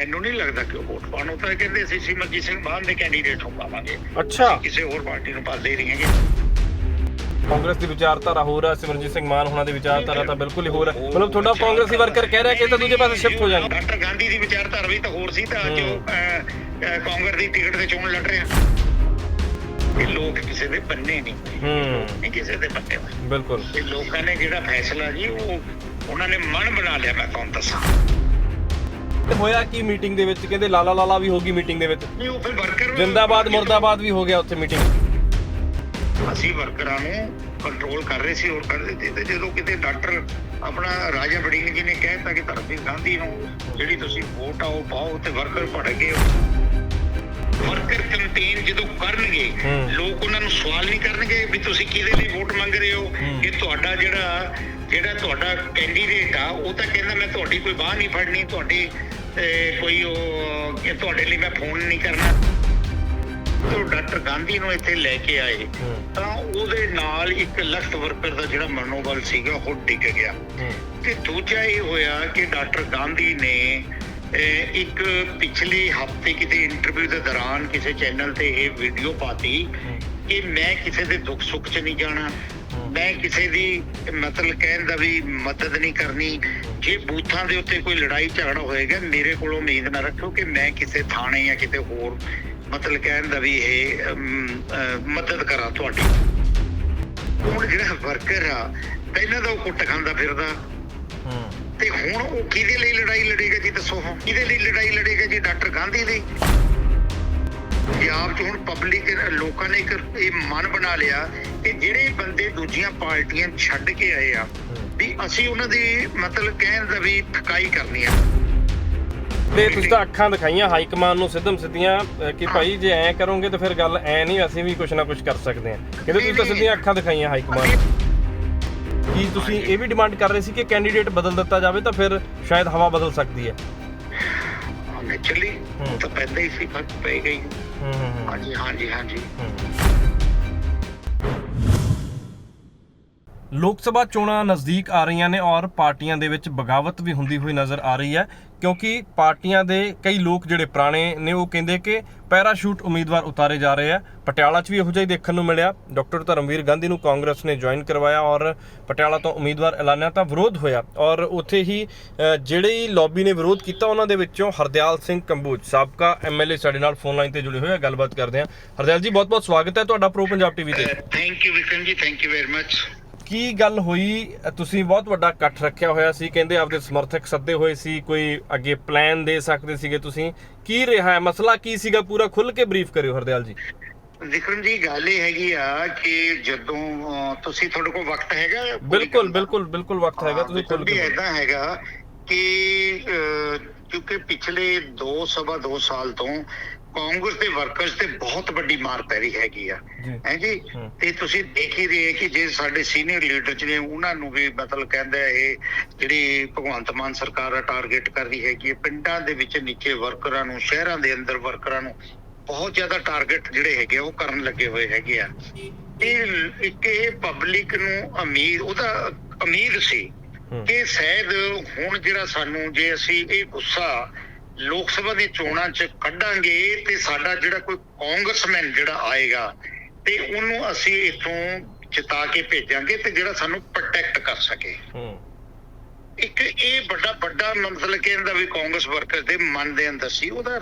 ਮੈਨੂੰ ਨਹੀਂ ਲੱਗਦਾ ਕਿ ਉਹ ਵੋਟ ਪਾਉਣ। ਉਹ ਤਾਂ ਕਹਿੰਦੇ ਅਸੀਂ ਸਿਮਰਜੀਤ ਸਿੰਘ ਮਾਨ ਦੇ ਕੈਂਡੀਡੇਟ ਨੂੰ ਪਾਵਾਂਗੇ। ਅੱਛਾ। ਕਿਸੇ ਹੋਰ ਪਾਰਟੀ ਨੂੰ ਪਾਸ ਦੇ ਨਹੀਂ ਹੈਗੇ। ਕਾਂਗਰਸ ਦੀ ਵਿਚਾਰਧਾਰਾ ਹੋਰ ਹੈ ਸਿਮਰਜੀਤ ਸਿੰਘ ਮਾਨ ਹੁਣਾਂ ਦੀ ਵਿਚਾਰਧਾਰਾ ਤਾਂ ਬਿਲਕੁਲ ਹੀ ਹੋਰ ਹੈ। ਮਤਲਬ ਤੁਹਾਡਾ ਕਾਂਗਰਸੀ ਵਰਕਰ ਕਹਿ ਰਿਹਾ ਕਿ ਤਾਂ ਦੂਜੇ ਪਾਸੇ ਸ਼ਿਫਟ ਹੋ ਜਾਣਗੇ। ਡਾਕਟਰ ਗਾਂਧੀ ਦੀ ਵਿਚਾਰਧਾਰਾ ਵੀ ਤਾਂ ਹੋਰ ਸੀ ਤਾਂ ਅੱਜ ਉਹ ਕਾਂਗਰਸ ਦੀ ਟਿਕਟ ਤੇ ਚੋਣ ਲੜ ਰਿਹਾ ਇਹ ਲੋਕ ਕਿਸੇ ਦੇ ਬੰਨੇ ਨਹੀਂ। ਹੂੰ। ਕਿਸੇ ਦੇ ਬੰਨੇ। ਬਿਲਕੁਲ। ਇਹ ਲੋਕਾਂ ਨੇ ਜਿਹੜਾ ਫੈਸਲਾ ਜੀ ਉਹ ਉਹਨਾਂ ਨੇ ਮਨ ਬਣਾ ਲਿਆ ਮੈਂ ਤੁਹਾਨੂੰ ਦੱਸਾਂ। ਤੇ ਹੋਇਆ ਕੀ ਮੀਟਿੰਗ ਦੇ ਵਿੱਚ? ਕਹਿੰਦੇ ਲਾਲਾ ਲਾਲਾ ਵੀ ਹੋਗੀ ਮੀਟਿੰਗ ਦੇ ਵਿੱਚ। ਨਹੀਂ ਉਹ ਫਿਰ ਵਰਕਰ ਜਿੰਦਾਬਾਦ ਮੁਰਦਾਬਾਦ ਵੀ ਹੋ ਗਿਆ ਉੱਥੇ ਮੀਟਿੰਗ। ਅਸੀਂ ਵਰਕਰਾਂ ਨੂੰ ਕੰਟਰੋਲ ਕਰ ਰਹੇ ਸੀ ਹੋਰ ਕਰਦੇ ਸੀ ਤੇ ਜਦੋਂ ਕਿਤੇ ਡਾਕਟਰ ਆਪਣਾ ਰਾਜਾ ਬੜਿੰਗ ਜੀ ਨੇ ਕਹਿਤਾ ਕਿ ਧਰਮਵੀਰ ਗਾਂਧੀ ਨੂੰ ਜਿਹੜੀ ਤੁਸੀਂ ਵੋਟ ਆ ਉਹ ਪਾਓ ਤੇ ਵਰਕਰ ਭੜ ਗਏ। ਵਰਕਰ ਕੰਟੇਨ ਜਦੋਂ ਕਰਨਗੇ ਹੂੰ। ਲੋਕ ਉਹਨਾਂ ਨੂੰ ਸਵਾਲ ਨਹੀਂ ਕਰਨਗੇ ਵੀ ਤੁਸੀਂ ਕਿਹਦੇ ਲਈ ਵੋਟ ਮੰਗ ਰਹੇ ਹੋ? ਹੂੰ। ਕਿ ਤੁਹਾਡਾ ਜਿਹੜਾ ਜਿਹੜਾ ਤੁਹਾਡਾ ਕੈਂਡੀਡੇਟ ਆ ਉਹ ਤਾਂ ਕਹਿੰਦਾ ਮੈਂ ਤੁਹਾਡੀ ਕੋਈ ਬਾਹ ਨਹੀਂ ਫੜਨੀ ਤੁਹਾਡੀ ਅਹ, ਕੋਈ ਉਹ ਕਿ ਤੁਹਾਡੇ ਲਈ ਮੈਂ ਫੋਨ ਨਹੀਂ ਕਰਨਾ। ਜਦੋਂ ਡਾਕਟਰ ਗਾਂਧੀ ਨੂੰ ਇੱਥੇ ਲੈ ਕੇ ਆਏ। ਤਾਂ ਉਹਦੇ ਨਾਲ ਇੱਕ ਲਖਤ ਵਰਕਰ ਦਾ ਜਿਹੜਾ ਮਨੋਬਲ ਸੀਗਾ ਉਹ ਡਿੱਗ ਗਿਆ। ਤੇ ਦੂਜਾ ਇਹ ਹੋਇਆ ਕਿ ਡਾਕਟਰ ਗਾਂਧੀ ਨੇ ਇੱਕ ਪਿਛਲੇ ਹਫ਼ਤੇ ਕਿਤੇ ਇੰਟਰਵਿਊ ਦੇ ਦੌਰਾਨ ਕਿਸੇ ਚੈਨਲ ਤੇ ਇਹ ਵੀਡੀਓ ਪਾਤੀ ਕਿ ਮੈਂ ਕਿਸੇ ਦੇ ਦੁੱਖ ਸੁੱਖ 'ਚ ਨਹੀਂ ਜਾਣਾ ਮੈਂ ਕਿਸੇ ਦੀ ਮਤਲਬ ਕਹਿਣ ਦਾ ਵੀ ਮਦਦ ਨਹੀਂ ਕਰਨੀ। ਜੇ ਬੂਥਾਂ ਦੇ ਉੱਤੇ ਕੋਈ ਲੜਾਈ ਝਗੜਾ ਹੋਏਗਾ ਮੇਰੇ ਕੋਲੋਂ ਉਮੀਦ ਨਾ ਰੱਖੋ ਕਿ ਮੈਂ ਕਿਸੇ ਥਾਣੇ ਜਾਂ ਕਿਤੇ ਹੋਰ ਮਤਲਬ ਕਹਿਣ ਦਾ ਵੀ ਇਹ ਮਦਦ ਕਰਾਂ ਤੁਹਾਡੀ। ਹੁਣ ਜਿਹੜਾ ਵਰਕਰ ਆ ਪਹਿਲਾਂ ਤਾਂ ਉਹ ਕੁੱਟ ਖਾਂਦਾ ਫਿਰਦਾ। ਤੇ ਹੁਣ ਉਹ ਕਿਹਦੇ ਲਈ ਲੜਾਈ ਲੜੇਗਾ ਜੀ ਦੱਸੋ? ਹਾਂ ਕਿਹਦੇ ਲਈ ਲੜਾਈ ਲੜੇਗਾ ਜੀ ਡਾਕਟਰ ਗਾਂਧੀ ਲਈ ਪੰਜਾਬ 'ਚ ਹੁਣ ਪਬਲਿਕ ਲੋਕਾਂ ਨੇ ਇੱਕ ਇਹ ਮਨ ਬਣਾ ਲਿਆ ਕਿ ਜਿਹੜੇ ਬੰਦੇ ਦੂਜੀਆਂ ਪਾਰਟੀਆਂ ਛੱਡ ਕੇ ਆਏ ਆ ਵੀ ਅਸੀਂ ਉਹਨਾਂ ਦੀ ਮਤਲਬ ਕਹਿਣ ਦਾ ਵੀ ਠਕਾਈ ਕਰਨੀ ਆ। ਤੇ ਤੁਸੀਂ ਤਾਂ ਅੱਖਾਂ ਦਿਖਾਈਆਂ ਹਾਈ ਕਮਾਨ ਨੂੰ ਸਿੱਧਮ ਸਿੱਧੀਆਂ ਕਿ ਭਾਈ ਜੇ ਐਂ ਕਰੋਗੇ ਤਾਂ ਫਿਰ ਗੱਲ ਐ ਨਹੀਂ ਅਸੀਂ ਵੀ ਕੁਝ ਨਾ ਕੁਝ ਕਰ ਸਕਦੇ ਹਾਂ। ਕਹਿੰਦੇ ਤੁਸੀਂ ਤਾਂ ਸਿੱਧੀਆਂ ਅੱਖਾਂ ਦਿਖਾਈਆਂ ਹਾਈ ਕਮਾਨ। ਕੀ ਤੁਸੀਂ ਇਹ ਵੀ ਡਿਮਾਂਡ ਕਰ ਰਹੇ ਸੀ ਕਿ ਕੈਂਡੀਡੇਟ ਬਦਲ ਦਿੱਤਾ ਜਾਵੇ ਤਾਂ ਫਿਰ ਸ਼ਾਇਦ ਹਵਾ ਬਦਲ ਸਕਦੀ ਹੈ? ਨੈਚੁਰਲੀ। ਤਾਂ ਪੈਦਾ ਹੀ ਸੀ ਫ਼ਰਕ ਪੈ ਗਈ ਹੂੰ ਹੂੰ ਹੂੰ ਹਾਂਜੀ ਹਾਂਜੀ ਹਾਂਜੀ। ਲੋਕ ਸਭਾ ਚੋਣਾਂ ਨਜ਼ਦੀਕ ਆ ਰਹੀਆਂ ਨੇ ਔਰ ਪਾਰਟੀਆਂ ਦੇ ਵਿੱਚ ਬਗਾਵਤ ਵੀ ਹੁੰਦੀ ਹੋਈ ਨਜ਼ਰ ਆ ਰਹੀ ਹੈ। ਕਿਉਂਕਿ ਪਾਰਟੀਆਂ ਦੇ ਕਈ ਲੋਕ ਜਿਹੜੇ ਪੁਰਾਣੇ ਨੇ ਉਹ ਕਹਿੰਦੇ ਕਿ ਪੈਰਾਸ਼ੂਟ ਉਮੀਦਵਾਰ ਉਤਾਰੇ ਜਾ ਰਹੇ ਆ। ਪਟਿਆਲਾ 'ਚ ਵੀ ਇਹੋ ਜਿਹਾ ਹੀ ਦੇਖਣ ਨੂੰ ਮਿਲਿਆ। ਡਾਕਟਰ ਧਰਮਵੀਰ ਗਾਂਧੀ ਨੂੰ ਕਾਂਗਰਸ ਨੇ ਜੁਆਇਨ ਕਰਵਾਇਆ ਔਰ ਪਟਿਆਲਾ ਤੋਂ ਉਮੀਦਵਾਰ ਐਲਾਨਿਆ ਤਾਂ ਵਿਰੋਧ ਹੋਇਆ। ਔਰ ਉੱਥੇ ਹੀ ਅ, ਜਿਹੜੇ ਲੌਬੀ ਨੇ ਵਿਰੋਧ ਕੀਤਾ ਉਹਨਾਂ ਦੇ ਵਿੱਚੋਂ ਹਰਦਿਆਲ ਸਿੰਘ ਕੰਬੋਜ ਸਾਬਕਾ ਐਮਐਲਏ ਸਾਡੇ ਨਾਲ ਫੋਨ ਲਾਈਨ ਤੇ ਜੁੜੇ ਹੋਏ ਆ ਗੱਲਬਾਤ ਕਰਦੇ ਆ। ਹਰਦਿਆਲ ਜੀ ਬਹੁਤ-ਬਹੁਤ ਸਵਾਗਤ ਹੈ ਤੁਹਾਡਾ ਪ੍ਰੋ ਪੰਜਾਬ ਟੀਵੀ ਤੇ। Thank you Vikram ji thank you very much ਕੀ ਗੱਲ ਹੋਈ? ਤੁਸੀਂ ਬਹੁਤ ਵੱਡਾ ਇਕੱਠ ਰੱਖਿਆ ਹੋਇਆ ਸੀ ਕਹਿੰਦੇ ਆਪਦੇ ਸਮਰਥਕ ਸੱਦੇ ਹੋਏ ਸੀ ਕੋਈ ਅੱਗੇ ਪਲਾਨ ਦੇ ਸਕਦੇ ਸੀਗੇ ਤੁਸੀਂ? ਕੀ ਰਿਹਾ ਹੈ? ਮਸਲਾ ਕੀ ਸੀਗਾ? ਪੂਰਾ ਖੁੱਲ ਕੇ ਬਰੀਫ ਕਰਿਓ ਹਰਦਿਆਲ ਜੀ। ਵਿਕਰਮ ਜੀ ਗੱਲ ਇਹ ਹੈਗੀ ਆ ਕਿ ਜਦੋਂ ਤੁਸੀਂ ਤੁਹਾਡੇ ਕੋਲ ਵਕਤ ਹੈਗਾ? ਬਿਲਕੁਲ? ਬਿਲਕੁਲ ਬਿਲਕੁਲ ਵਕਤ ਹੈਗਾ ਤੁਸੀਂ ਖੁੱਲ ਕੇ। ਐਦਾਂ ਹੈਗਾ ਕਿ ਕਿਉਂਕਿ ਪਿਛਲੇ 2 ਸਵਾ 2 ਸਾਲ ਤੋਂ ਕਾਂਗਰਸ ਦੇ ਵਰਕਰਸ ਤੇ ਬਹੁਤ ਵੱਡੀ ਮਾਰ ਪੈ ਰਹੀ ਹੈਗੀ ਆ ਹੈ ਜੀ। ਤੇ ਤੁਸੀਂ ਦੇਖ ਹੀ ਰਹੇ ਕਿ ਜੇ ਸਾਡੇ ਸੀਨੀਅਰ ਲੀਡਰਸ ਨੇ ਉਹਨਾਂ ਨੂੰ ਵੀ ਮਤਲਬ ਕਹਿੰਦਾ ਇਹ ਜਿਹੜੀ ਭਗਵੰਤ ਮਾਨ ਸਰਕਾਰ ਆ ਟਾਰਗੇਟ ਕਰ ਰਹੀ ਹੈਗੀ ਪਿੰਡਾਂ ਦੇ ਵਿੱਚ ਨੀਚੇ ਵਰਕਰਾਂ ਨੂੰ ਸ਼ਹਿਰਾਂ ਦੇ ਅੰਦਰ ਵਰਕਰਾਂ ਨੂੰ ਬਹੁਤ ਜ਼ਿਆਦਾ ਟਾਰਗੇਟ ਜਿਹੜੇ ਹੈਗੇ ਆ, ਉਹ ਕਰਨ ਲੱਗੇ ਹੋਏ ਹੈਗੇ ਆ ਇਹ ਇੱਕ ਇਹ ਪਬਲਿਕ ਨੂੰ ਉਮੀਦ ਉਹਦਾ ਉਮੀਦ ਸੀ। ਕਿ ਸ਼ਾਇਦ ਹੁਣ ਜਿਹੜਾ ਸਾਨੂੰ ਜੇ ਅਸੀਂ ਇਹ ਗੁੱਸਾ ਲੋਕ ਸਭਾ ਦੀ ਚੋਣਾਂ 'ਚ ਕੱਢਾਂਗੇ ਤੇ ਸਾਡਾ ਜਿਹੜਾ ਕੋਈ ਕਾਂਗਰਸਮੈਨ ਜਿਹੜਾ ਆਏਗਾ ਤੇ ਉਹਨੂੰ ਅਸੀਂ ਇੱਥੋਂ ਜਿਤਾ ਕੇ ਭੇਜਾਂਗੇ ਤੇ ਜਿਹੜਾ ਸਾਨੂੰ ਪ੍ਰੋਟੈਕਟ ਕਰ ਸਕੇ। ਹੂੰ। ਇੱਕ ਇਹ ਵੱਡਾ ਵੱਡਾ ਮਤਲਬ ਕਿ ਇਹਦਾ ਵੀ ਕਾਂਗਰਸ ਵਰਕਰ ਦੇ ਮਨ ਦੇ ਅੰਦਰ ਸੀ ਉਹਦਾ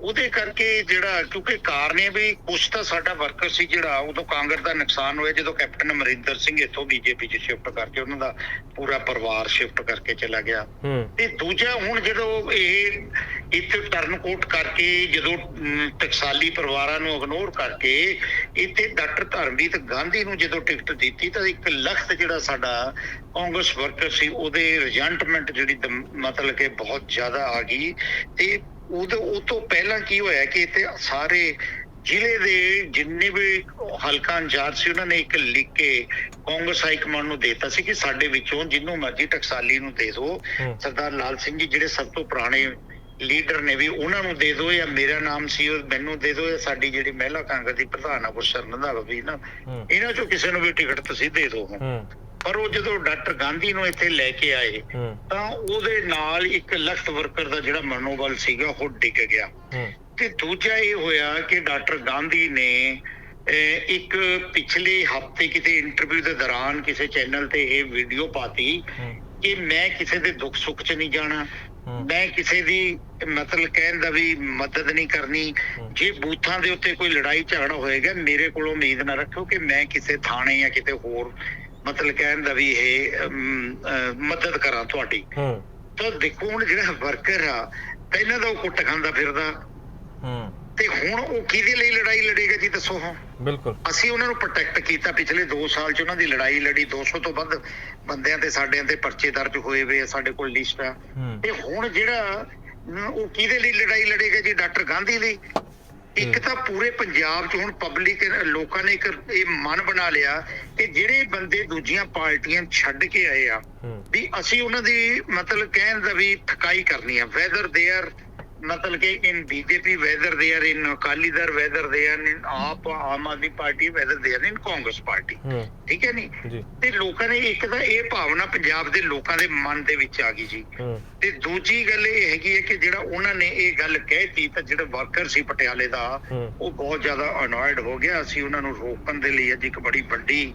ਉਹਦੇ ਕਰਕੇ ਜਿਹੜਾ ਕਿਉਂਕਿ ਕਾਰਨ ਇਹ ਵੀ ਕੁਛ ਤਾਂ ਸਾਡਾ ਵਰਕਰ ਸੀ ਜਿਹੜਾ ਉਦੋਂ ਕਾਂਗਰਸ ਦਾ ਨੁਕਸਾਨ ਹੋਇਆ ਜਦੋਂ ਕੈਪਟਨ ਅਮਰਿੰਦਰ ਸਿੰਘ ਇੱਥੋਂ ਬੀਜੇਪੀ 'ਚ ਸ਼ਿਫਟ ਕਰਕੇ ਉਹਨਾਂ ਦਾ ਪੂਰਾ ਪਰਿਵਾਰ ਸ਼ਿਫਟ ਕਰਕੇ ਚਲਾ ਗਿਆ। ਤੇ ਦੂਜਾ ਹੁਣ ਜਦੋਂ ਇਹ ਇੱਥੇ ਟਰਨ ਕੋਟ ਕਰਕੇ ਜਦੋਂ ਟਕਸਾਲੀ ਪਰਿਵਾਰਾਂ ਨੂੰ ਇਗਨੋਰ ਕਰਕੇ ਇੱਥੇ ਡਾਕਟਰ ਧਰਮਵੀਰ ਗਾਂਧੀ ਨੂੰ ਜਦੋਂ ਟਿਕਟ ਦਿੱਤੀ ਤਾਂ ਇੱਕ ਲਖਤ ਜਿਹੜਾ ਸਾਡਾ ਕਾਂਗਰਸ ਵਰਕਰ ਸੀ ਉਹਦੇ ਰਿਜੈਂਟਮੈਂਟ ਜਿਹੜੀ ਮਤਲਬ ਕਿ ਬਹੁਤ ਜ਼ਿਆਦਾ ਆ ਗਈ ਤੇ ਉਹਦੇ ਉਹ ਤੋਂ ਪਹਿਲਾਂ ਕੀ ਹੋਇਆ ਕਿ ਇੱਥੇ ਸਾਰੇ ਜ਼ਿਲ੍ਹੇ ਦੇ ਜਿੰਨੇ ਵੀ ਹਲਕਾ ਇੰਚਾਰਜ ਸੀ ਉਹਨਾਂ ਨੇ ਇੱਕ ਲਿਖ ਕੇ ਕਾਂਗਰਸ ਹਾਈ ਕਮਾਂਡ ਨੂੰ ਦੇਤਾ ਸੀ ਕਿ ਸਾਡੇ ਵਿੱਚੋਂ ਜਿੰਨੂੰ ਮਰਜ਼ੀ ਟਕਸਾਲੀ ਨੂੰ ਦੇ ਦਿਓ। ਹੂੰ। ਸਰਦਾਰ ਲਾਲ ਸਿੰਘ ਜੀ ਜਿਹੜੇ ਸਭ ਤੋਂ ਪੁਰਾਣੇ ਲੀਡਰ ਨੇ ਵੀ ਉਹਨਾਂ ਨੂੰ ਦੇ ਦਿਓ ਜਾਂ ਮੇਰਾ ਨਾਮ ਸੀ ਉਹ ਮੈਨੂੰ ਦੇ ਦਿਓ ਜਾਂ ਸਾਡੀ ਜਿਹੜੀ ਮਹਿਲਾ ਕਾਂਗਰਸ ਦੀ ਪ੍ਰਧਾਨ ਆ ਗੁਰਸ਼ਰਨ ਰੰਧਾਵਾ ਵੀ ਨਾ ਇਹਨਾਂ ਚੋਂ ਕਿਸੇ ਨੂੰ ਵੀ ਟਿਕਟ ਤੁਸੀਂ ਦੇ ਦਿਓ। ਪਰ ਉਹ ਜਦੋਂ ਡਾਕਟਰ ਗਾਂਧੀ ਨੂੰ ਇੱਥੇ ਲੈ ਕੇ ਆਏ ਤਾਂ ਉਹਦੇ ਨਾਲ ਇੱਕ ਲਖਤ ਵਰਕਰ ਦਾ ਜਿਹੜਾ ਮਨੋਬਲ ਸੀਗਾ ਉਹ ਡਿੱਗ ਗਿਆ। ਤੇ ਦੂਜਾ ਇਹ ਹੋਇਆ ਕਿ ਡਾਕਟਰ ਗਾਂਧੀ ਨੇ ਇੱਕ ਪਿਛਲੇ ਹਫ਼ਤੇ ਕਿਤੇ ਇੰਟਰਵਿਊ ਦੇ ਦੌਰਾਨ ਕਿਸੇ ਚੈਨਲ ਤੇ ਇਹ ਵੀਡੀਓ ਪਾਤੀ ਕਿ ਮੈਂ ਕਿਸੇ ਦੇ ਦੁੱਖ ਸੁੱਖ 'ਚ ਨਹੀਂ ਜਾਣਾ। ਮੈਂ ਕਿਸੇ ਦੀ ਮਤਲਬ ਕਹਿਣ ਦਾ ਵੀ ਮਦਦ ਨਹੀਂ ਕਰਨੀ। ਜੇ ਬੂਥਾਂ ਦੇ ਉੱਤੇ ਕੋਈ ਲੜਾਈ ਝਗੜਾ ਹੋਏਗਾ ਮੇਰੇ ਕੋਲੋਂ ਉਮੀਦ ਨਾ ਰੱਖੋ ਕਿ ਮੈਂ ਕਿਸੇ ਥਾਣੇ ਜਾਂ ਕਿਤੇ ਹੋਰ ਮਤਲਬ ਕਹਿਣ ਦਾ ਵੀ ਇਹ ਮਦਦ ਕਰਾਂ ਤੁਹਾਡੀ। ਹੂੰ। ਤਾਂ ਦੇਖੋ ਹੁਣ ਜਿਹੜਾ ਵਰਕਰ ਆ ਪਹਿਲਾਂ ਤਾਂ ਉਹ ਕੁੱਟ ਖਾਂਦਾ ਫਿਰਦਾ। ਹੂੰ। ਤੇ ਹੁਣ ਉਹ ਕਿਹਦੇ ਲਈ ਲੜਾਈ ਲੜੇਗਾ ਜੀ ਦੱਸੋ ਹਾਂ? ਬਿਲਕੁਲ। ਅਸੀਂ ਉਹਨਾਂ ਨੂੰ ਪ੍ਰੋਟੈਕਟ ਕੀਤਾ ਪਿਛਲੇ 2 ਸਾਲ ਚ ਉਹਨਾਂ ਦੀ ਲੜਾਈ ਲੜੀ 200 ਤੋਂ ਵੱਧ ਬੰਦਿਆਂ ਤੇ ਸਾਡਿਆਂ ਤੇ ਪਰਚੇ ਦਰਜ ਹੋਏ ਵੇ ਆ ਸਾਡੇ ਕੋਲ ਲਿਸਟ ਆ। ਤੇ ਹੁਣ ਜਿਹੜਾ ਉਹ ਕਿਹਦੇ ਲਈ ਲੜਾਈ ਲੜੇਗਾ ਜੀ ਡਾਕਟਰ ਗਾਂਧੀ ਲਈ? ਇੱਕ ਤਾਂ ਪੂਰੇ ਪੰਜਾਬ 'ਚ ਹੁਣ ਪਬਲਿਕ ਲੋਕਾਂ ਨੇ ਇੱਕ ਇਹ ਮਨ ਬਣਾ ਲਿਆ ਕਿ ਜਿਹੜੇ ਬੰਦੇ ਦੂਜੀਆਂ ਪਾਰਟੀਆਂ ਛੱਡ ਕੇ ਆਏ ਆ ਵੀ ਅਸੀਂ ਉਹਨਾਂ ਦੀ ਮਤਲਬ ਕਹਿਣ ਦਾ ਵੀ ਠਕਾਈ ਕਰਨੀ ਆ ਵੈਦਰ ਦੇ ਆਰ ਮਤਲਬ ਕਿ in BJP whether they are in Akali Dal whether they are in AAP Aam Aadmi Party whether they are in Congress party. ਠੀਕ ਹੈ ਨਹੀਂ ਤੇ ਲੋਕਾਂ ਨੇ ਇੱਕ ਤਾਂ ਇਹ ਭਾਵਨਾ ਪੰਜਾਬ ਦੇ ਲੋਕਾਂ ਦੇ ਮਨ ਦੇ ਵਿੱਚ ਆ ਗਈ ਜੀ। ਤੇ ਦੂਜੀ ਗੱਲ ਇਹ ਹੈਗੀ ਹੈ ਕਿ ਜਿਹੜਾ ਉਹਨਾਂ ਨੇ ਇਹ ਗੱਲ ਕਹਿਤੀ ਤਾਂ ਜਿਹੜਾ ਵਰਕਰ ਸੀ ਪਟਿਆਲੇ ਦਾ ਉਹ ਬਹੁਤ ਜ਼ਿਆਦਾ ਅਨੋਇਡ ਹੋ ਗਿਆ। ਅਸੀਂ ਉਹਨਾਂ ਨੂੰ ਰੋਕਣ ਦੇ ਲਈ ਅੱਜ ਇੱਕ ਬੜੀ ਵੱਡੀ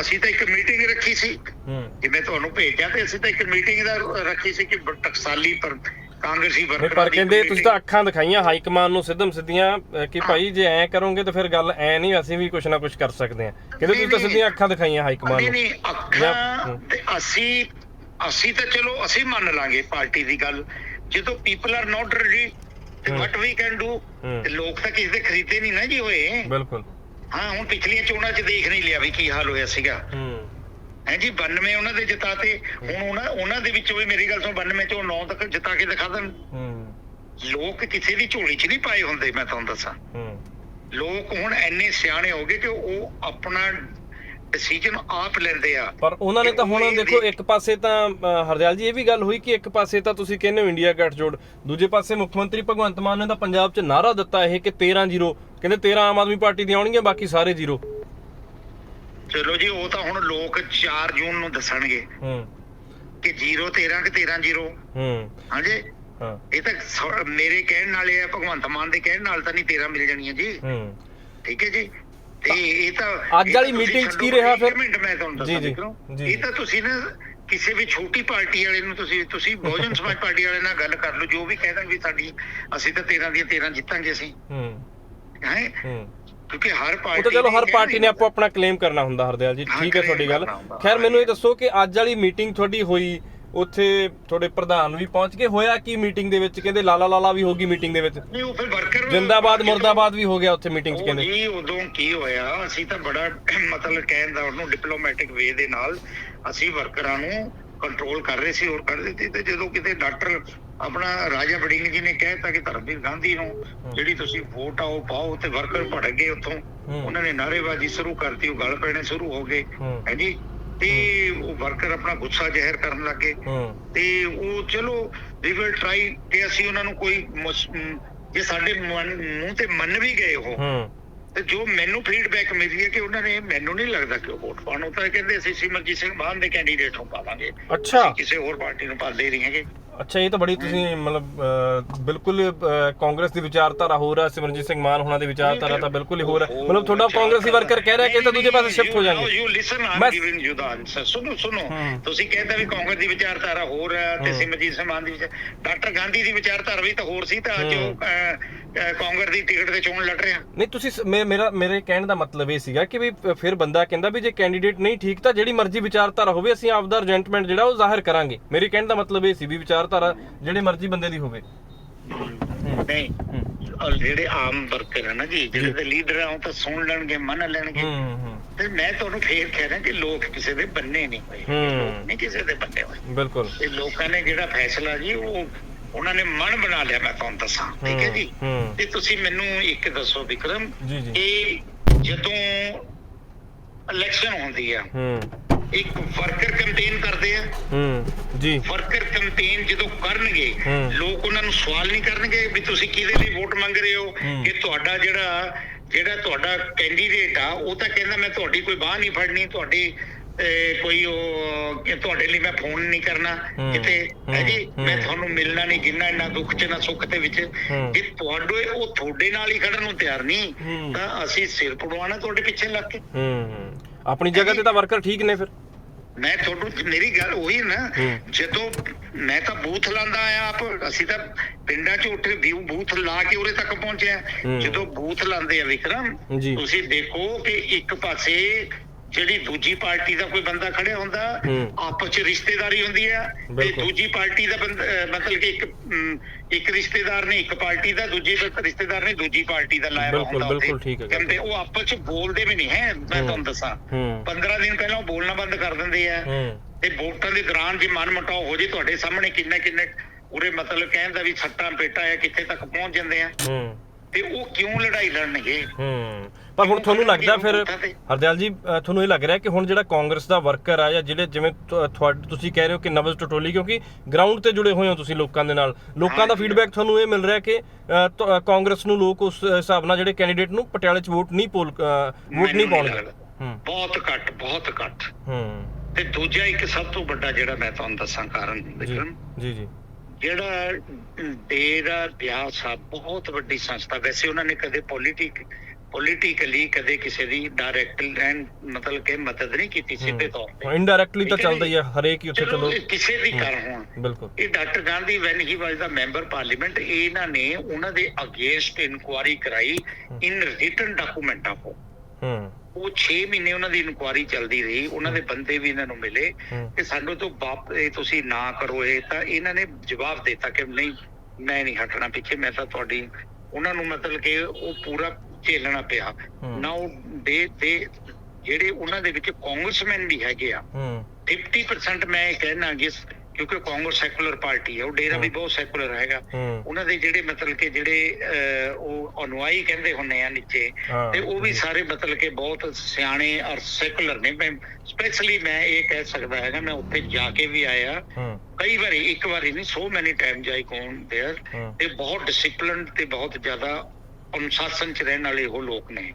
ਅਸੀਂ ਤਾਂ ਇੱਕ ਮੀਟਿੰਗ ਰੱਖੀ ਸੀ। ਜਿਵੇਂ ਤੁਹਾਨੂੰ ਭੇਜਿਆ ਤੇ ਅਸੀਂ ਤਾਂ ਇੱਕ ਮੀਟਿੰਗ ਦਾ ਰੱਖੀ ਸੀ ਕਿ ਟਕਸਾਲੀ ਪਰ ਕਾਂਗਰਸੀ ਵਰਕਰਾਂ ਪਰ ਦੀ ਕਹਿੰਦੇ ਤੁਸੀਂ ਤਾਂ ਅੱਖਾਂ ਦਿਖਾਈਆਂ ਹਾਈ ਕਮਾਨ ਨੂੰ ਸਿੱਧਮ ਸਿੱਧੀਆਂ ਅਹ, ਕਿ ਭਾਈ ਜੇ ਐ ਕਰੋਗੇ ਤਾਂ ਫਿਰ ਗੱਲ ਐ ਨਹੀਂ ਅਸੀਂ ਵੀ ਕੁਝ ਨਾ ਕੁਝ ਕਰ ਸਕਦੇ ਹਾਂ। ਕਹਿੰਦੇ ਤੁਸੀਂ ਤਾਂ ਨਹੀਂ, ਸਿੱਧੀਆਂ ਅੱਖਾਂ ਦਿਖਾਈਆਂ ਹਾਈ ਕਮਾਨ ਨਹੀਂ ਨੂੰ। ਨਹੀਂ ਅੱਖਾਂ। ਤੇ ਅਸੀਂ ਅਸੀਂ ਤਾਂ ਚਲੋ ਅਸੀਂ ਮੰਨ ਲਾਂਗੇ ਪਾਰਟੀ ਦੀ ਗੱਲ। ਜਦੋਂ ਪੀਪਲ ਆਰ ਨਾਟ ਰੈਡੀ ਤੇ ਹੂੰ। ਵਾਟ ਵੀ ਕੈਨ ਡੂ ਹੂੰ। ਤੇ ਲੋਕ ਤਾਂ ਕਿਸੇ ਦੇ ਖਰੀਦੇ ਨਹੀਂ ਨਾ ਜੀ ਹੋਏ। ਬਿਲਕੁਲ। ਹਾਂ ਹੁਣ ਪਿਛਲੀਆਂ ਚੋਣਾਂ 'ਚ ਦੇਖ ਨਹੀਂ ਲਿਆ ਵੀ ਕੀ ਹਾਲ ਹੋਇਆ ਸੀਗਾ। ਹੂੰ। ਹੈ ਜੀ 92 ਉਹਨਾਂ ਦੇ ਜਿਤਾਤੇ ਹੁਣ ਉਹਨਾਂ ਉਹਨਾਂ ਦੇ ਵਿੱਚੋਂ ਵੀ ਮੇਰੀ ਗੱਲ ਸੁਣ 92 ਚੋਂ 9 ਤੱਕ ਜਿਤਾ ਕੇ ਦਿਖਾ ਦੇਣ। ਲੋਕ ਕਿਸੇ ਦੀ ਝੋਲੀ 'ਚ ਨਹੀਂ ਪਾਏ ਹੁੰਦੇ ਮੈਂ ਤੁਹਾਨੂੰ ਦੱਸਾਂ। ਲੋਕ ਹੁਣ ਇੰਨੇ ਸਿਆਣੇ ਹੋ ਗਏ ਕਿ ਉਹ ਆਪਣਾ ਡਿਸੀਜਨ ਆਪ ਲੈਂਦੇ ਆ। ਪਰ ਉਹਨਾਂ ਨੇ ਤਾਂ ਹੁਣ ਦੇਖੋ ਇੱਕ ਪਾਸੇ ਤਾਂ ਹਰਦਿਆਲ ਜੀ ਇਹ ਵੀ ਗੱਲ ਹੋਈ ਕਿ ਇੱਕ ਪਾਸੇ ਤਾਂ ਤੁਸੀਂ ਕਹਿੰਦੇ ਹੋ ਇੰਡੀਆ ਗੱਠਜੋੜ ਦੂਜੇ ਪਾਸੇ ਮੁੱਖ ਮੰਤਰੀ ਭਗਵੰਤ ਮਾਨ ਨੇ ਤਾਂ ਪੰਜਾਬ 'ਚ ਨਾਰਾ ਦਿੱਤਾ ਇਹ ਕਿ 13 ਜ਼ੀਰੋ। ਕਹਿੰਦੇ 13 ਆਮ ਆਦਮੀ ਪਾਰਟੀ ਦੀਆਂ ਆਉਣਗੀਆਂ ਬਾਕੀ ਸਾਰੇ ਜ਼ੀਰੋ। ਚਲੋ ਜੀ ਉਹ ਤਾਂ ਹੁਣ ਲੋਕ 4 ਜੂਨ ਨੂੰ ਦੱਸਣਗੇ ਹੂੰ। ਕਿ 0 13 ਕਿ 13 0 ਹੂੰ। ਹਾਂਜੀ? ਹਾਂ। ਇਹ ਤਾਂ ਸ- ਮੇਰੇ ਕਹਿਣ ਨਾਲ ਇਹ ਆ ਭਗਵੰਤ ਮਾਨ ਦੇ ਕਹਿਣ ਨਾਲ ਤਾਂ ਨਹੀਂ 13 ਮਿਲ ਜਾਣੀਆਂ ਜੀ। ਹੂੰ। ਠੀਕ ਹੈ ਜੀ? ਤੇ ਇਹ ਤਾਂ ਅੱਜ ਵਾਲੀ meeting 'ਚ ਕੀ ਰਿਹਾ ਇੱਕ ਫਿਰ? ਮਿੰਟ ਮੈਂ ਤੁਹਾਨੂੰ ਦੱਸਾਂ ਜੀ, ਜੀ, ਵਿਕਰਮ। ਜੀ। ਇਹ ਤਾਂ ਤੁਸੀਂ ਨਾ ਕਿਸੇ ਵੀ ਛੋਟੀ ਪਾਰਟੀ ਵਾਲੇ ਨੂੰ ਤੁਸੀਂ ਤੁਸੀਂ ਬਹੁਜਨ ਸਮਾਜ ਪਾਰਟੀ ਵਾਲੇ ਨਾਲ ਗੱਲ ਕਰ ਲਓ ਜੋ ਵੀ ਕਹਿ ਦੇਣ ਵੀ ਸਾਡੀ ਅਸੀਂ ਤਾਂ 13 ਦੀਆਂ 13 ਜਿੱਤਾਂਗੇ ਅਸੀਂ। ਹੂੰ। ਹੈ? ਹੂੰ। ਕਿਉਂਕਿ ਹਰ ਪਾਰਟੀ ਉਹ ਤਾਂ ਚਲੋ ਹਰ ਪਾਰਟੀ ਨੇ ਆਪੋ ਆਪਣਾ ਕਲੇਮ ਕਰਨਾ ਹੁੰਦਾ ਹਰਦਿਆਲ ਜੀ ਠੀਕ ਹੈ ਤੁਹਾਡੀ ਗੱਲ। ਖੈਰ ਮੈਨੂੰ ਇਹ ਦੱਸੋ ਕਿ ਅੱਜ ਵਾਲੀ ਮੀਟਿੰਗ ਤੁਹਾਡੀ ਹੋਈ ਉੱਥੇ ਤੁਹਾਡੇ ਪ੍ਰਧਾਨ ਵੀ ਪਹੁੰਚ ਕੇ ਹੋਇਆ ਕੀ ਮੀਟਿੰਗ ਦੇ ਵਿੱਚ? ਕਹਿੰਦੇ ਲਾਲਾ ਲਾਲਾ ਵੀ ਹੋਗੀ ਮੀਟਿੰਗ ਦੇ ਵਿੱਚ। ਨਹੀਂ ਉਹ ਫਿਰ ਵਰਕਰ ਜਿੰਦਾਬਾਦ ਮੁਰਦਾਬਾਦ ਵੀ ਹੋ ਗਿਆ ਉੱਥੇ ਮੀਟਿੰਗ 'ਚ ਕਹਿੰਦੇ। ਜੀ ਉਦੋਂ ਕੀ ਹੋਇਆ? ਅਸੀਂ ਤਾਂ ਬੜਾ ਮਤਲਬ ਕਹਿਣ ਦਾ ਉਹਨੂੰ ਡਿਪਲੋਮੈਟਿਕ ਵੇ ਦੇ ਨਾਲ ਅਸੀਂ ਵਰਕਰਾਂ ਨੂੰ ਕੰਟਰੋਲ ਕਰ ਰਹੇ ਸੀ ਔਰ ਕਰ ਸੀ ਤੇ ਜਦੋਂ ਕਿਤੇ ਡਾਕਟਰ ਆਪਣਾ ਰਾਜਾ ਬੜਿੰਗ ਜੀ ਨੇ ਕਹਿਤਾ ਕਿ ਧਰਮਵੀਰ ਗਾਂਧੀ ਨੂੰ ਜਿਹੜੀ ਤੁਸੀਂ ਵੋਟ ਆਓ ਪਾਓ ਤੇ ਵਰਕਰ ਭੜਕ ਗਏ ਉੱਥੋਂ। ਉਹਨਾਂ ਨੇ ਨਾਅਰੇਬਾਜ਼ੀ ਸ਼ੁਰੂ ਕਰਤੀ ਉਹ ਗੱਲ ਪੈਣੇ ਸ਼ੁਰੂ ਹੋ ਗਏ। ਹੂੰ। ਹਾਂਜੀ ਤੇ ਉਹ ਵਰਕਰ ਆਪਣਾ ਗੁੱਸਾ ਜ਼ਾਹਿਰ ਕਰਨ ਲੱਗੇ। ਤੇ ਉਹ ਚਲੋ ਵੀ ਵਿਲ ਟਰਾਈ ਕਿ ਅਸੀਂ ਉਹਨਾਂ ਨੂੰ ਕੋਈ ਜੇ ਸਾਡੇ ਮੂੰਹ ਤੇ ਮੰਨ ਵੀ ਗਏ ਉਹ ਤੇ ਜੋ ਮੈਨੂੰ ਫੀਡਬੈਕ ਮਿਲੀ ਹੈ ਕਿ ਉਹਨਾਂ ਨੇ ਮੈਨੂੰ ਨਹੀਂ ਲੱਗਦਾ ਕਿ ਉਹ ਵੋਟ ਪਾਉਣ। ਉਹ ਤਾਂ ਕਹਿੰਦੇ ਅਸੀਂ ਸਿਮਰਜੀਤ ਸਿੰਘ ਮਾਨ ਦੇ ਕੈਂਡੀਡੇਟ ਨੂੰ ਪਾਵਾਂਗੇ। ਅੱਛਾ। ਕਿਸੇ ਹੋਰ ਪਾਰਟੀ ਨੂੰ ਪਾਦੇ ਨਹੀਂ ਹੈਗੇ। ਅੱਛਾ ਇਹ ਤਾਂ ਬੜੀ ਤੁਸੀਂ ਮਤਲਬ ਬਿਲਕੁਲ ਕਾਂਗਰਸ ਦੀ ਵਿਚਾਰਧਾਰਾ ਹੋਰ ਹੈ ਸਿਮਰਜੀਤ ਸਿੰਘ ਮਾਨ ਹੋਣਾ ਦੀ ਵਿਚਾਰਧਾਰਾ ਤਾਂ ਬਿਲਕੁਲ ਹੀ ਹੋਰ ਹੈ। ਮਤਲਬ ਤੁਹਾਡਾ ਕਾਂਗਰਸੀ ਵਰਕਰ ਕਹਿ ਰਿਹਾ ਕਿ ਤਾਂ ਦੂਜੇ ਪਾਸੇ ਸ਼ਿਫਟ ਹੋ ਜਾਣਗੇ। You listen I'm giving you the answer ਸੁਣੋ ਸੁਣੋ। ਤੁਸੀਂ ਕਹਿੰਦੇ ਵੀ ਕਾਂਗਰਸ ਦੀ ਵਿਚਾਰਧਾਰਾ ਹੋਰ ਹੈ ਤੇ ਹੂੰ। ਸਿਮਰਜੀਤ ਸਿੰਘ ਮਾਨ ਦੀ ਡਾਕਟਰ ਗਾਂਧੀ ਦੀ ਵਿਚਾਰਧਾਰਾ ਵੀ ਤਾਂ ਹੋਰ ਸੀ ਤਾਂ ਅਹ, ਕਾਂਗਰਸ ਦੀ ਟਿਕਟ ਤੇ ਚੋਣ ਲੜ ਰਿਹਾ। ਨਹੀਂ ਤੁਸੀਂ ਸ- ਮੇ- ਮੇਰਾ ਮੇਰੇ ਕਹਿਣ ਦਾ ਮਤਲਬ ਇਹ ਸੀਗਾ ਕਿ ਵੀ ਫਿਰ ਬੰਦਾ ਕਹਿੰਦਾ ਵੀ ਜੇ ਕੈਂਡੀਡੇਟ ਨਹੀਂ ਠੀਕ ਤਾਂ ਜਿਹੜੀ ਮਰਜ਼ੀ ਵਿਚਾਰਧਾਰਾ ਹੋਵੇ ਅਸੀਂ ਆਪਦਾ ਰਜੈਂਟਮੈਂਟ ਜਿਹੜਾ ਉਹ ਜ਼ਾਹਿਰ ਕਰਾਂਗੇ। ਮੇਰੇ ਕਹਿਣ ਦਾ ਮਤਲਬ ਇਹ ਸੀ ਵੀ ਵਿਚਾਰਧਾਰਾ ਜਿਹੜੇ ਮਰਜ਼ੀ ਬੰਦੇ ਦੀ ਹੋਵੇ। ਨਹੀਂ ਔਰ ਜਿਹੜੇ ਆਮ ਵਰਕਰ ਹੈ ਨਾ ਜੀ ਜਿਹੜੇ ਦੇ ਲੀਡਰ ਆ ਉਹ ਤਾਂ ਸੁਣ ਲੈਣਗੇ ਮੰਨ ਲੈਣਗੇ। ਹੂੰ ਹੂੰ। ਤੇ ਮੈਂ ਤੁਹਾਨੂੰ ਫੇਰ ਕਹਿ ਰਿਹਾ ਕਿ ਲੋਕ ਕਿਸੇ ਦੇ ਬੰਨੇ ਨਹੀਂ ਹੋਏ। ਹੂੰ। ਨਹੀਂ ਕਿਸੇ ਦੇ ਬੰਨੇ ਹੋਏ। ਬਿਲਕੁਲ। ਤੇ ਲੋਕਾਂ ਨੇ ਜਿਹੜਾ ਫੈਸਲਾ ਜੀ ਉਹ ਉਹਨਾਂ ਨੇ ਮਨ ਬਣਾ ਲਿਆ ਮੈਂ ਤੁਹਾਨੂੰ ਦੱਸਾਂ। ਠੀਕ ਹੈ ਜੀ? ਤੇ ਤੁਸੀਂ ਮੈਨੂੰ ਇੱਕ ਦੱਸੋ ਵਿਕਰਮ ਇਹ ਜਦੋਂ ਇਲੈਕਸ਼ਨ ਹੁੰਦੀ ਆ ਹੂੰ। ਇੱਕ ਵਰਕਰ ਕੈਂਪੇਨ ਕਰਦੇ ਆ। ਹੂੰ ਜੀ। ਵਰਕਰ ਕੈਂਪੇਨ ਜਦੋਂ ਕਰਨਗੇ। ਲੋਕ ਉਹਨਾਂ ਨੂੰ ਸਵਾਲ ਨਹੀਂ ਕਰਨਗੇ ਵੀ ਤੁਸੀਂ ਕਿਹਦੇ ਲਈ ਵੋਟ ਮੰਗ ਰਹੇ ਹੂੰ। ਕਿ ਤੁਹਾਡਾ ਜਿਹੜਾ ਜਿਹੜਾ ਤੁਹਾਡਾ ਕੈਂਡੀਡੇਟ ਆ ਉਹ ਤਾਂ ਕਹਿੰਦਾ ਮੈਂ ਤੁਹਾਡੀ ਕੋਈ ਬਾਹ ਨਹੀਂ ਫੜਨੀ ਤੁਹਾਡੀ ਇਹ ਕੋਈ ਉਹ ਕਿ ਤੁਹਾਡੇ ਲਈ ਮੈਂ ਫੋਨ ਨਹੀਂ ਕਰਨਾ ਕਿਤੇ ਹੈ ਜੀ ਮੈਂ। ਤੁਹਾਨੂੰ ਮਿਲਣਾ ਨਹੀਂ ਜਿੰਨਾ ਇੰਨਾ ਦੁੱਖ ਚ ਨਾ ਸੁੱਖ ਦੇ ਵਿੱਚ। ਜੇ ਤੁਹਾਡੇ ਉਹ ਤੁਹਾਡੇ ਨਾਲ ਹੀ ਖੜਨ ਨੂੰ ਤਿਆਰ ਨਹੀਂ। ਤਾਂ ਅਸੀਂ ਸਿਰ ਪੜਵਾਣਾ ਤੁਹਾਡੇ ਪਿੱਛੇ ਲੱਗ ਕੇ ਆਪਣੀ ਜਗ੍ਹਾ ਤੇ ਤਾਂ ਵਰਕਰ ਠੀਕ ਨੇ ਫਿਰ ਮੈਂ ਤੁਹਾਨੂੰ ਮੇਰੀ ਗੱਲ ਉਹੀ ਨਾ। ਜਦੋਂ ਮੈਂ ਤਾਂ ਬੂਥ ਲਾਂਦਾ ਆਇਆ ਆਪ ਅਸੀਂ ਤਾਂ ਪਿੰਡਾਂ 'ਚ ਉੱਠ ਕੇ ਬੂਥ ਲਾ ਕੇ ਉਰੇ ਤੱਕ ਪਹੁੰਚਿਆ। ਜਦੋਂ ਬੂਥ ਲਾਂਦੇ ਆ ਵਿਕਰਮ। ਤੁਸੀਂ ਦੇਖੋ ਕਿ ਇੱਕ ਪਾਸੇ ਜਿਹੜੀ ਦੂਜੀ ਪਾਰਟੀ ਦਾ ਕੋਈ ਬੰਦਾ ਖੜਿਆ ਹੁੰਦਾ ਹੂੰ। ਆਪਸ 'ਚ ਰਿਸ਼ਤੇਦਾਰੀ ਹੁੰਦੀ ਆ ਤੇ। ਦੂਜੀ ਪਾਰਟੀ ਦਾ ਮਤਲਬ ਕਿ ਇੱਕ ਰਿਸ਼ਤੇਦਾਰ ਨੇ ਇੱਕ ਪਾਰਟੀ ਦਾ ਦੂਜੀ ਦਾ ਰਿਸ਼ਤੇਦਾਰ ਨੇ ਦੂਜੀ ਪਾਰਟੀ ਦਾ ਲਾਇਆ ਹੁੰਦਾ। ਬਿਲਕੁਲ ਠੀਕ ਹੈ। ਕਹਿੰਦੇ ਉਹ ਆਪਸ 'ਚ ਬੋਲਦੇ ਵੀ ਨਹੀਂ ਹੈ ਮੈਂ ਹੂੰ। ਤੁਹਾਨੂੰ ਦੱਸਾਂ ਹੂੰ 15 ਦਿਨ ਪਹਿਲਾਂ ਉਹ ਬੋਲਣਾ ਬੰਦ ਕਰ ਦਿੰਦੇ ਆ ਹੂੰ ਤੇ ਵੋਟਾਂ ਦੇ ਦੌਰਾਨ ਜੇ ਮਨ ਮਟਾਓ ਹੋ ਜੇ ਤੁਹਾਡੇ ਸਾਹਮਣੇ ਕਿੰਨੇ ਕਿੰਨੇ ਉਰੇ ਮਤਲਬ ਕਹਿੰਦਾ ਵੀ ਸੱਟਾਂ ਪੇਟਾ ਆ ਕਿੱਥੇ ਤੱਕ ਪਹੁੰਚ ਜਾਂਦੇ ਆ ਹੂੰ ਤੇ ਉਹ ਕਿਉਂ ਲੜਾਈ ਲੜਨਗੇ ਹੂੰ ਪਰ ਹੁਣ ਤੁਹਾਨੂੰ ਲੱਗਦਾ ਫਿਰ ਹਰਦਿਆਲ ਜੀ ਤੁਹਾਨੂੰ ਇਹ ਲੱਗ ਰਿਹਾ ਕਿ ਹੁਣ ਜਿਹੜਾ ਕਾਂਗਰਸ ਦਾ ਵਰਕਰ ਆ ਜਾਂ ਜਿਹੜੇ ਜਿਵੇਂ ਤੁਹਾਡ- ਤੁਸੀਂ ਕਹਿ ਰਹੇ ਹੋ ਕਿ ਨਬਜ਼ ਟਟੋਲੀ ਕਿਉਂਕਿ ਗਰਾਊਂਡ ਤੇ ਜੁੜੇ ਹੋਏ ਹੋ ਤੁਸੀਂ ਲੋਕਾਂ ਦੇ ਨਾਲ। ਲੋਕਾਂ ਦਾ। ਫੀਡਬੈਕ ਤੁਹਾਨੂੰ ਇਹ ਮਿਲ ਰਿਹਾ ਕਿ ਕਾਂਗਰਸ ਨੂੰ ਲੋਕ ਉਸ ਹਿਸਾਬ ਨਾਲ ਜਿਹੜੇ ਕੈਂਡੀਡੇਟ ਨੂੰ ਪਟਿਆਲੇ 'ਚ ਵੋਟ ਨਹੀਂ ਪੋਲ ਵੋਟ ਨਹੀਂ ਪਾਉਣਗੇ। ਬਹੁਤ ਘੱਟ ਬਹੁਤ ਘੱਟ। ਹੂੰ। ਤੇ ਦੂਜਾ ਇੱਕ ਸਭ ਤੋਂ ਵੱਡਾ ਜਿਹੜਾ ਮੈਂ ਤੁਹਾਨੂੰ ਦੱਸਾਂ ਕਾਰਨ ਵਿਕਰਮ। ਜੀ ਜੀ। ਜਿਹੜਾ ਡੇਰਾ ਬਿਆਸ ਬਹੁਤ ਵੱਡੀ ਸੰਸਥਾ। ਵੈਸੇ ਉਹਨਾਂ ਨੇ ਕਦੇ ਪੋਲੀਟਿਕ ਪੋਲੀਟੀਕਲੀ ਕਦੇ ਕਿਸੇ ਦੀ ਡਾਇਰੈਕਟ ਐਂਡ ਮਤਲਬ ਕਿ ਮਦਦ ਨਹੀਂ ਕੀਤੀ ਸਿੱਧੇ ਤੌਰ ਤੇ। ਇਨਡਾਇਰੈਕਟਲੀ ਤਾਂ ਚੱਲਦਾ ਹੀ ਹੈ ਹਰੇਕ ਹੀ ਉੱਥੇ ਚਲੋ ਕਿਸੇ ਵੀ ਕਰ ਹੋਣ। ਬਿਲਕੁਲ। ਇਹ doctor Gandhi when he was the member parliament ਇਹਨਾਂ ਨੇ ਉਹਨਾਂ ਦੇ ਅਗੇਂਸਟ ਇਨਕੁਆਰੀ ਕਰਾਈ ਇਨ ਰਿਟਨ ਡਾਕੂਮੈਂਟ ਆਫ ਹੂੰ। ਉਹ 6 ਮਹੀਨੇ ਉਹਨਾਂ ਦੀ ਇਨਕੁਆਰੀ ਚੱਲਦੀ ਰਹੀ ਉਹਨਾਂ ਦੇ ਬੰਦੇ ਵੀ ਇਹਨਾਂ ਨੂੰ ਮਿਲੇ ਕਿ ਸਾਨੂੰ ਤੋਂ ਬਾਪ ਇਹ ਤੁਸੀਂ ਨਾ ਕਰੋ ਇਹ ਤਾਂ ਇਹਨਾਂ ਨੇ ਜਵਾਬ ਦਿੱਤਾ ਕਿ ਨਹੀਂ ਮੈਂ ਨਹੀਂ ਹਟਣਾ ਪਿੱਛੇ ਮੈਂ ਤਾਂ ਤੁਹਾਡੀ ਉਹਨਾਂ ਨੂੰ ਮਤਲਬ ਕਿ ਉਹ ਪੂਰਾ ਝੇਲਣਾ ਪਿਆ। ਨਾ ਉਹ ਦੇ ਦੇ ਜਿਹੜੇ ਉਹਨਾਂ ਦੇ ਵਿੱਚ ਕਾਂਗਰਸਮੈਨ ਵੀ ਹੈਗੇ ਆ ਹੂੰ 50% ਮੈਂ ਇਹ ਕਹਿਣਾ ਜਿਸ ਕਿਉਂਕਿ ਕਾਂਗਰਸ ਸੈਕੂਲਰ ਪਾਰਟੀ ਹੈ ਉਹ ਡੇਰਾ ਵੀ। ਬਹੁਤ ਸੈਕੂਲਰ ਹੈਗਾ ਉਹਨਾਂ ਦੇ ਜਿਹੜੇ ਮਤਲਬ ਕਿ ਜਿਹੜੇ ਅਹ, ਉਹ ਅਨੁਆਈ ਕਹਿੰਦੇ ਹੁੰਨੇ ਆ ਨੀਚੇ ਤੇ ਉਹ ਵੀ। ਸਾਰੇ ਮਤਲਬ ਕਿ ਬਹੁਤ ਸਿਆਣੇ ਔਰ ਸੈਕੂਲਰ ਨੇ ਮੈਂ ਸਪੈਸ਼ਲੀ ਮੈਂ ਇਹ ਕਹਿ ਸਕਦਾ ਹੈਗਾ ਮੈਂ ਉੱਥੇ ਜਾ ਕੇ ਵੀ ਆਇਆ। ਕਈ ਵਾਰੀ ਇੱਕ ਵਾਰੀ ਨਹੀਂ ਸੋ ਮੈਨੀ ਟਾਈਮ ਜਾਈ ਕੌਣ ਦੇਅਰ ਹੂੰ। ਤੇ ਬਹੁਤ ਡਿਸਪਲਿਨ ਤੇ ਬਹੁਤ ਜ਼ਿਆਦਾ ਅਨੁਸ਼ਾਸਨ ਚ ਰਹਿਣ ਵਾਲੇ ਉਹ ਲੋਕ ਨੇ।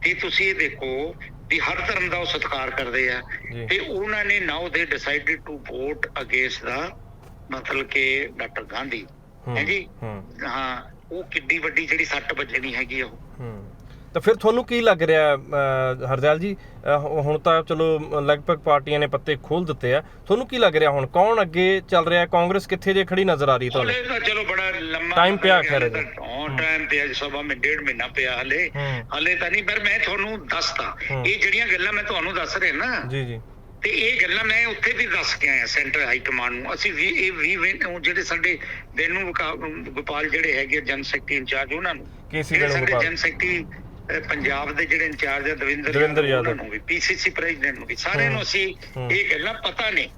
ਤੇ ਤੁਸੀਂ ਇਹ ਦੇਖੋ ਵੀ ਹਰ ਧਰਮ ਦਾ ਉਹ ਸਤਿਕਾਰ ਕਰਦੇ ਆ। ਤੇ ਉਹਨਾਂ ਨੇ now they decided to vote against the ਮਤਲਬ ਕਿ ਡਾਕਟਰ ਗਾਂਧੀ। ਹੂੰ, ਜੀ? ਹੂੰ ਉਹ ਕਿੱਡੀ ਵੱਡੀ ਜਿਹੜੀ ਸੱਟ ਵੱਜਣੀ ਹੈਗੀ ਆ ਉਹ। ਤਾਂ ਫਿਰ ਤੁਹਾਨੂੰ ਕੀ ਲੱਗ ਰਿਹਾ ਹਰਦਿਆਲ ਜੀ? ਹੁਣ ਤਾਂ ਚਲੋ ਲਗਭਗ ਪਾਰਟੀਆਂ ਨੇ ਪੱਤੇ ਖੋਲ ਦਿੱਤੇ ਆ। ਤੁਹਾਨੂੰ ਕੀ ਲੱਗ ਰਿਹਾ ਹੁਣ? ਕੌਣ ਅੱਗੇ ਚੱਲ ਰਿਹਾ? ਕਾਂਗਰਸ ਕਿੱਥੇ ਜੇ ਖੜੀ ਨਜ਼ਰ ਆ ਰਹੀ ਤੁਹਾਨੂੰ? ਹਲੇ ਤਾਂ ਚਲੋ ਬੜਾ ਲੰਮਾ Time ਪਿਆ ਖੈਰ ਤਾਂ ਹਾਂ। ਟਾਈਮ ਪਿਆ ਜੀ, ਸਭਾ ਮੇ ਡੇਢ ਮਹੀਨਾ ਪਿਆ ਹਲੇ। ਹਲੇ ਤਾਂ ਨਹੀਂ ਪਰ ਮੈਂ ਤੁਹਾਨੂੰ ਦੱਸਦਾ। ਇਹ ਜਿਹੜੀਆਂ ਗੱਲਾਂ ਮੈਂ ਤੁਹਾਨੂੰ ਦੱਸ ਰਿਹਾ ਨਾ ਜੀ ਜੀ। ਤੇ ਇਹ ਗੱਲਾਂ ਮੈਂ ਉੱਥੇ ਵੀ ਦੱਸ ਕੇ ਆਇਆ ਸੈਂਟਰ ਹਾਈ ਕਮਾਂਡ ਨੂੰ। ਅਸੀਂ ਵੀ ਇਹ ਵੀ ਜਿਹੜੇ ਸਾਡੇ ਵਿਕਾ- ਗੋਪਾਲ ਜਿਹੜੇ ਹੈਗੇ ਜਨ ਸੈਕਟਰੀ ਇੰਚਾਰਜ ਉਹਨਾਂ ਨੂੰ। ਕੇਸੀ ਜਿਹੜੇ ਸਾਡੇ ਵੇਣੂਗੋਪਾਲ ਜਨ ਅਹ, ਪੰਜਾਬ ਦੇ ਜਿਹੜੇ ਇੰਚਾਰਜ ਆ ਦਵਿੰਦਰ ਦਵਿੰਦਰ ਯਾਦਵ। ਨੂੰ ਵੀ ਪੀਸੀਸੀ ਪ੍ਰੈਜ਼ੀਡੈਂਟ ਨੂੰ ਵੀ ਸਾਰਿਆਂ। ਨੂੰ ਅਸੀਂ। ਇਹ ਗੱਲਾਂ ਪਤਾ ਨੇ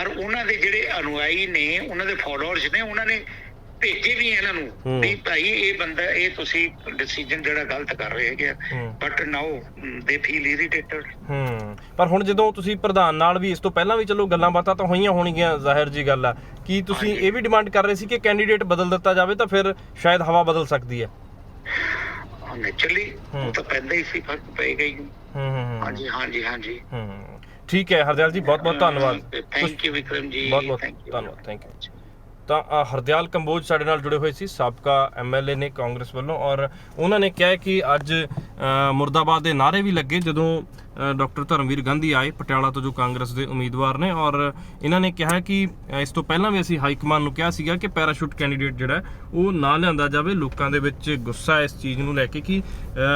ਔਰ ਉਹਨਾਂ ਦੇ ਜਿਹੜੇ ਅਨੁਆਈ ਨੇ ਉਹਨਾਂ ਦੇ ਫਾਲੋਅਰਸ ਨੇ ਉਹਨਾਂ ਨੇ ਭੇਜੇ ਵੀ ਇਹਨਾਂ। ਨੂੰ ਵੀ ਭਾਈ ਇਹ ਬੰਦਾ ਇਹ ਤੁਸੀਂ ਡਿਸੀਜਨ ਜਿਹੜਾ ਗਲਤ ਕਰ ਰਹੇ ਹੈਗੇ। ਬਟ ਨਾਓ ਦੇ ਫੀਲ ਇਰੀਟੇਟਡ ਹੂੰ ਪਰ ਹੁਣ ਜਦੋਂ ਤੁਸੀਂ ਪ੍ਰਧਾਨ ਨਾਲ ਵੀ ਇਸ ਤੋਂ ਪਹਿਲਾਂ ਵੀ ਚਲੋ ਗੱਲਾਂ ਬਾਤਾਂ ਤਾਂ ਹੋਈਆਂ ਹੋਣਗੀਆਂ ਜ਼ਾਹਿਰ ਜੀ ਗੱਲ ਆ ਕੀ ਤੁਸੀਂ। ਇਹ ਵੀ ਡਿਮਾਂਡ ਕਰ ਰਹੇ ਸੀ ਕਿ ਕੈਂਡੀਡੇਟ ਬਦਲ ਦਿੱਤਾ ਜਾਵੇ ਤਾਂ ਫਿਰ ਸ਼ਾਇਦ ਹਵਾ ਬਦਲ ਸਕਦੀ ਹੈ ਨੈਚੁਰਲੀ ਹੂੰ। ਉਹ ਤਾਂ ਪੈਂਦਾ ਹੀ ਸੀ ਫ਼ਰਕ ਪਏਗਾ ਹੀ। ਹੂੰ ਹੂੰ ਹੂੰ। ਹਾਂਜੀ ਹਾਂਜੀ ਹਾਂਜੀ। ਹੂੰ। ਠੀਕ ਹੈ ਹਰਦਿਆਲ ਜੀ ਬਹੁਤ ਬਹੁਤ ਧੰਨਵਾਦ। ਥੈਂਕ ਯੂ ਵਿਕਰਮ ਜੀ ਬਹੁਤ ਬਹੁਤ Thank you. ਧੰਨਵਾਦ ਥੈਂਕ ਯੂ ਤਾਂ ਅ, ਹਰਦਿਆਲ ਕੰਬੋਜ ਸਾਡੇ ਨਾਲ ਜੁੜੇ ਹੋਏ ਸੀ ਸਾਬਕਾ ਐਮਐਲਏ ਨੇ ਕਾਂਗਰਸ ਵੱਲੋਂ ਔਰ ਉਹਨਾਂ ਨੇ ਕਿਹਾ ਹੈ ਕਿ ਅੱਜ ਅ, ਮੁਰਦਾਬਾਦ ਦੇ ਨਾਰੇ ਵੀ ਲੱਗੇ ਜਦੋਂ ਡਾਕਟਰ ਧਰਮਵੀਰ ਗਾਂਧੀ ਆਏ ਪਟਿਆਲਾ ਤੋਂ ਜੋ ਕਾਂਗਰਸ ਦੇ ਉਮੀਦਵਾਰ ਨੇ ਔਰ ਇਹਨਾਂ ਨੇ ਕਿਹਾ ਕਿ ਇਸ ਤੋਂ ਪਹਿਲਾਂ ਵੀ ਅਸੀਂ ਹਾਈ ਕਮਾਂਡ ਨੂੰ ਕਿਹਾ ਸੀਗਾ ਕਿ ਪੈਰਾਸ਼ੂਟ ਕੈਂਡੀਡੇਟ ਜਿਹੜਾ ਉਹ ਨਾ ਲਿਆਂਦਾ ਜਾਵੇ। ਲੋਕਾਂ ਦੇ ਵਿੱਚ ਗੁੱਸਾ ਇਸ ਚੀਜ਼ ਨੂੰ ਲੈ ਕੇ ਕਿ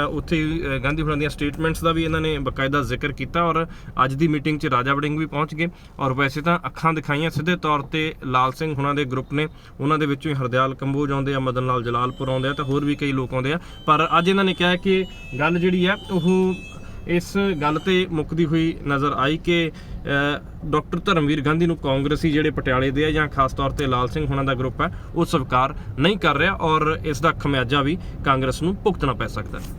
ਉੱਥੇ ਗਾਂਧੀ ਹੋਰਾਂ ਦੀਆਂ ਸਟੇਟਮੈਂਟਸ ਦਾ ਵੀ ਇਹਨਾਂ ਨੇ ਬਕਾਇਦਾ ਜ਼ਿਕਰ ਕੀਤਾ ਔਰ ਅੱਜ ਦੀ ਮੀਟਿੰਗ 'ਚ ਰਾਜਾ ਵੜਿੰਗ ਵੀ ਪਹੁੰਚ ਗਏ ਔਰ ਵੈਸੇ ਤਾਂ ਅੱਖਾਂ ਦਿਖਾਈਆਂ ਸਿੱਧੇ ਤੌਰ ਤੇ ਲਾਲ ਸਿੰਘ ਹੁਣਾਂ ਦੇ ਗਰੁੱਪ ਨੇ। ਉਹਨਾਂ ਦੇ ਵਿੱਚੋਂ ਹੀ ਹਰਦਿਆਲ ਕੰਬੋਜ ਆਉਂਦੇ ਆ, ਮਦਨ ਲਾਲ ਜਲਾਲਪੁਰ ਆਉਂਦੇ ਆ ਤੇ ਹੋਰ ਵੀ ਕਈ ਲੋਕ ਆਉਂਦੇ ਆ। ਪਰ ਅੱਜ ਇਹਨਾਂ ਨੇ ਕਿਹਾ ਕਿ ਗੱਲ ਜਿਹੜੀ ਆ ਉਹ ਇਸ ਗੱਲ ਤੇ ਮੁੱਕਦੀ ਹੋਈ ਨਜ਼ਰ ਆਈ ਕਿ ਅ, ਡਾਕਟਰ ਧਰਮਵੀਰ ਗਾਂਧੀ ਨੂੰ ਕਾਂਗਰਸੀ ਜਿਹੜੇ ਪਟਿਆਲੇ ਦੇ ਆ ਜਾਂ ਖਾਸ ਤੌਰ ਤੇ ਲਾਲ ਸਿੰਘ ਹੁਣਾਂ ਦਾ ਗਰੁੱਪ ਹੈ ਉਹ ਸਵੀਕਾਰ ਨਹੀਂ ਕਰ ਰਿਹਾ ਔਰ ਇਸ ਦਾ ਖਮਿਆਜਾ ਵੀ ਕਾਂਗਰਸ ਨੂੰ ਭੁਗਤਣਾ ਪੈ ਸਕਦਾ ਹੈ।